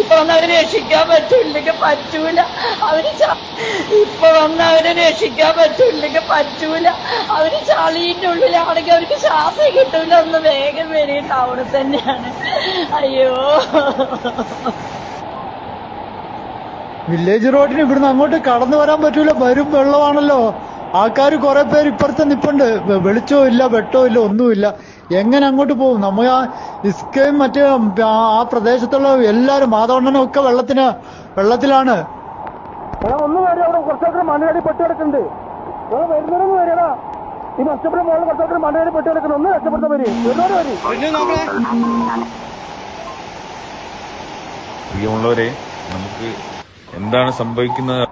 ഇപ്പൊ വന്ന് അവരെ രക്ഷിക്കാൻ പറ്റൂല്ലെങ്കിൽ പറ്റൂല. അവർ ഇപ്പൊ വന്ന് അവരെ രക്ഷിക്കാൻ പറ്റൂല്ലെങ്കിൽ പറ്റൂല. അവർ ചളീന്റെ ഉള്ളിലാണെങ്കിൽ അവർക്ക് ശ്വാസം കിട്ടൂല. ഒന്ന് വേഗം വരിയിട്ട് അവിടെ തന്നെയാണ്. അയ്യോ. വില്ലേജ് റോഡിന് ഇവിടുന്ന് അങ്ങോട്ട് കടന്നു വരാൻ പറ്റൂല. വരും വെള്ളമാണല്ലോ. ആൾക്കാർ കുറെ പേര് ഇപ്പുറത്ത് നിപ്പുണ്ട്. വെളിച്ചവും ഇല്ല വെട്ടവും ഇല്ല ഒന്നുമില്ല. എങ്ങനെ അങ്ങോട്ട് പോകും? നമ്മൾ ആ ഇസ്കയും മറ്റ് ആ പ്രദേശത്തുള്ള എല്ലാരും മാതവണ്ണനും ഒക്കെ വെള്ളത്തിന് വെള്ളത്തിലാണ്. ഒന്ന് വരെ അവിടെ കുറച്ചൊക്കെ മണ്ണടി പെട്ട് കിടക്കുന്നുണ്ട് വരുന്നവരൊന്ന് ഈ നഷ്ടപ്പെട്ട മോളിൽ കുറച്ചൊക്കെ മണ്ണടി പെട്ട് കിടക്കുന്നു ഒന്ന് രക്ഷപ്പെടുത്താൻ വരി. വരുന്നവര് വരും. പ്രിയമുള്ളവരെ നമുക്ക് എന്താണ് സംഭവിക്കുന്നത്?